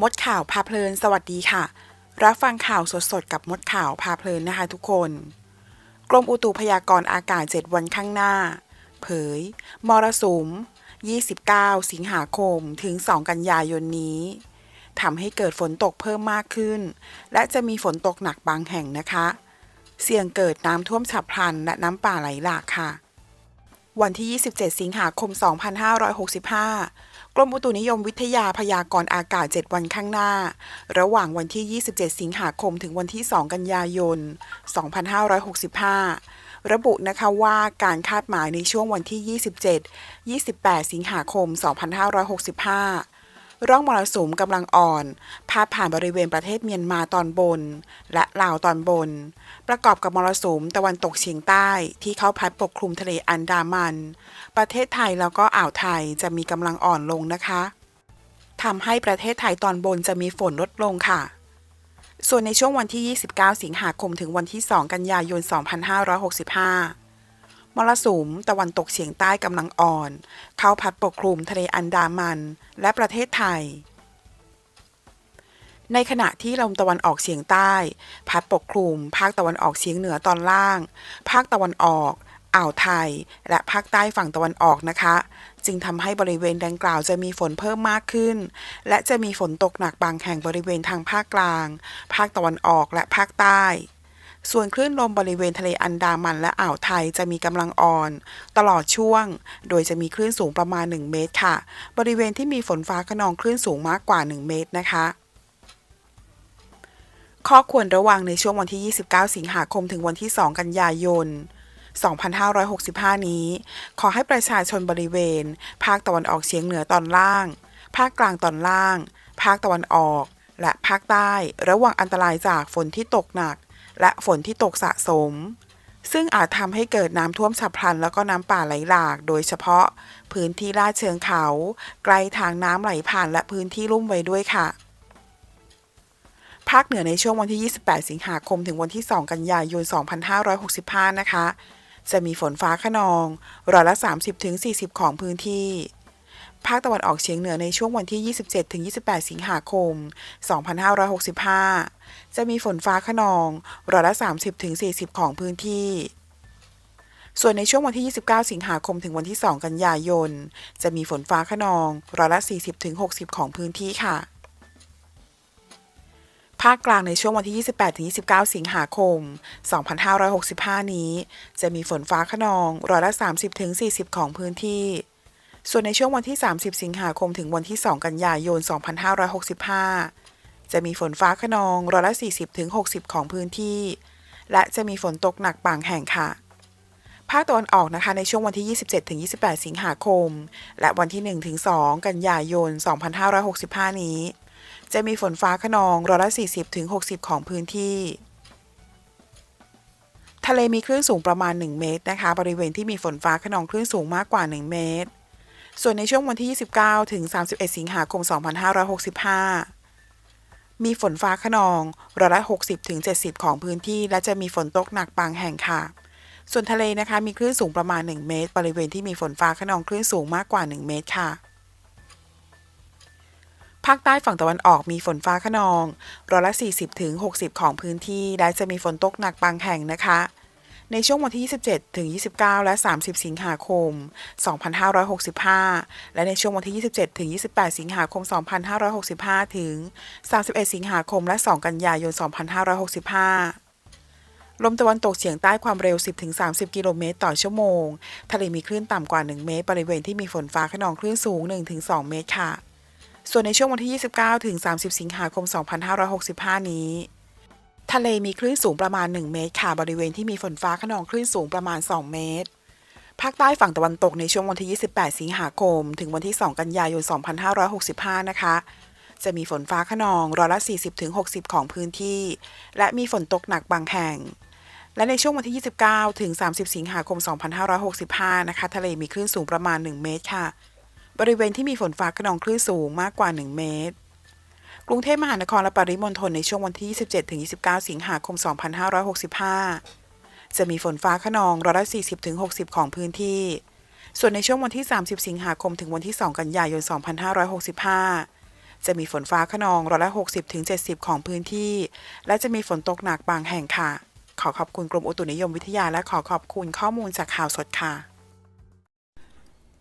มดข่าวพาเพลิน สวัสดีค่ะ รับฟังข่าวสดๆ กับมดข่าวพาเพลินนะคะทุกคน กรมอุตุพยากรณ์อากาศ 7 วันข้างหน้า เผย มรสุม 29 สิงหาคมถึง 2 กันยายนนี้ทำให้เกิดฝนตกเพิ่มมากขึ้น และจะมีฝนตกหนักบางแห่งนะคะ เสี่ยงเกิดน้ำท่วมฉับพลันและน้ำป่าไหลหลากค่ะ วันที่ 27 สิงหาคม 2565 กรมอุตุนิยมวิทยาพยากรณ์อากาศ 7 วันข้างหน้า ระหว่างวันที่ 27 สิงหาคมถึงวันที่ 2 กันยายน 2565 ระบุนะคะว่าการคาดหมายในช่วงวันที่ 27 28 สิงหาคม 2565 ร่องมรสุมกำลังอ่อน พาดผ่านบริเวณประเทศเมียนมาตอนบน และลาวตอนบน ประกอบกับมรสุมตะวันตกเฉียงใต้ที่เข้าพัดปกคลุมทะเลอันดามัน ประเทศไทยแล้วก็อ่าวไทยจะมีกำลังอ่อนลงนะคะทำให้ประเทศไทยตอนบนจะมีฝนลดลงค่ะ ส่วนในช่วงวันที่ 29 สิงหาคมถึงวันที่ 2 กันยายน 2565 มรสุมตะวันตกเฉียงใต้กำลังอ่อน เข้าพัดปกคลุมทะเลอันดามันและประเทศไทย ในขณะที่ลมตะวันออกเฉียงใต้ พัดปกคลุม ภาคตะวันออกเฉียงเหนือตอนล่าง ภาคตะวันออกอ่าวไทย และภาคใต้ฝั่งตะวันออกนะคะ จึงทำให้บริเวณดังกล่าวจะมีฝนเพิ่มมากขึ้น และจะมีฝนตกหนักบางแห่งบริเวณทางภาคกลาง ภาคตะวันออกและภาคใต้ ส่วนคลื่นลมบริเวณทะเลอันดามันและอ่าวไทยจะมีกำลังอ่อน ตลอดช่วง โดยจะมีคลื่นสูงประมาณ 1 เมตรค่ะ บริเวณที่มีฝนฟ้าขนองคลื่นสูงมากกว่า 1 เมตรนะคะ ข้อควรระวังในช่วงวันที่ 29 สิงหาคมถึงวันที่ 2 กันยายน2565 นี้ ขอให้ประชาชนบริเวณ ภาคตะวันออกเฉียงเหนือตอนล่าง ภาคกลางตอนล่าง ภาคตะวันออก และภาคใต้ ระวังอันตรายจากฝนที่ตกหนัก และฝนที่ตกสะสม ซึ่งอาจทำให้เกิดน้ำท่วมฉับพลัน แล้วก็น้ำป่าไหลหลาก โดยเฉพาะ พื้นที่ลาดเชิงเขาใกลทางน้ำไหลผ่านและพื้นที่ลุ่มไว้ด้วยค่ะ ภาคเหนือในช่วงวันที่ 28 สิงหาคมถึงวันที่ 2 กันยายน 2565 นะคะ จะมีฝนฟ้าขนองร้อยละ 30-40 ของพื้นที่ ภาคตะวันออกเฉียงเหนือในช่วงวันที่ 27-28 สิงหาคม 2565 จะมีฝนฟ้าขนองร้อยละ 30-40 ของพื้นที่ ส่วนในช่วงวันที่ 29 สิงหาคมถึงวันที่ 2 กันยายน จะมีฝนฟ้าขนองร้อยละ 40-60 ของพื้นที่ค่ะภาคกลางในช่วงวันที่ 28-29 สิงหาคม 2565 นี้ จะมีฝนฟ้าขนองร้อยละ 30-40 ของพื้นที่ ส่วนในช่วงวันที่ 30 สิงหาคมถึงวันที่ 2 กันยายน 2565 จะมีฝนฟ้าขนองร้อยละ 40-60 ของพื้นที่ และจะมีฝนตกหนักบางแห่งค่ะ ภาคตะวันออกนะคะในช่วงวันที่ 27-28 สิงหาคม และวันที่ 1-2 กันยายน 2565 นี้ จะมีฝนฟ้าขนองร้อยละ 40-60 ของพื้นที่ทะเลมีคลื่นสูงประมาณ 1 เมตรนะคะ บริเวณที่มีฝนฟ้าขนองคลื่นสูงมากกว่า 1 เมตร ส่วนในช่วงวันที่ 29 ถึง 31 สิงหาคม 2565 มีฝนฟ้าขนองร้อยละ 60-70 ของพื้นที่ และจะมีฝนตกหนักบางแห่งค่ะ ส่วนทะเลนะคะ มีคลื่นสูงประมาณ 1 เมตร บริเวณที่มีฝนฟ้าขนองคลื่นสูงมากกว่า 1 เมตรค่ะ ภาคใต้ฝั่งตะวันออกมีฝนฟ้าขนองร้อยละ 40-60 ของพื้นที่ และจะมีฝนตกหนักบางแห่งนะคะ ในช่วงวันที่ 27 ถึง 29 และ 30 สิงหาคม 2565 และในช่วงวันที่ 27 ถึง 28 สิงหาคม 2565 ถึง 31 สิงหาคม และ 2 กันยายน 2565ลมตะวันตกเฉียงใต้ความเร็ว 10-30 กิโลเมตรต่อชั่วโมง ทะเลมีคลื่นต่ำกว่า 1 เมตร บริเวณที่มีฝนฟ้าขนองคลื่นสูง 1-2 เมตรค่ะ ส่วนในช่วงวันที่ 29ถึง30 สิงหาคม 2565 นี้ ทะเลมีคลื่นสูงประมาณ 1 เมตรค่ะ บริเวณที่มีฝนฟ้าขนองคลื่นสูงประมาณ 2 เมตร ภาคใต้ฝั่งตะวันตกในช่วงวันที่ 28 สิงหาคม ถึงวันที่ 2 กันยายน 2565 นะคะ จะมีฝนฟ้าขนองร้อยละ 40-60 ของพื้นที่ และมีฝนตกหนักบางแห่ง และในช่วงวันที่ 29 ถึง 30 สิงหาคม 2565 นะคะ ทะเลมีคลื่นสูงประมาณ 1 เมตรค่ะ บริเวณที่มีฝนฟ้าขนองคลื่นสูงมากกว่า 1 เมตร กรุงเทพมหานครและปริมณฑลในช่วงวันที่ 27-29 สิงหาคม 2565 จะมีฝนฟ้าขนองร้อยละ40-60 ของพื้นที่ ส่วนในช่วงวันที่ 30 สิงหาคมถึงวันที่ 2 กันยายน 2565 จะมีฝนฟ้าขนองร้อยละ60-70 ของพื้นที่ และจะมีฝนตกหนักบางแห่งค่ะ ขอขอบคุณกรมอุตุนิยมวิทยาและขอขอบคุณข้อมูลจากข่าวสดค่ะ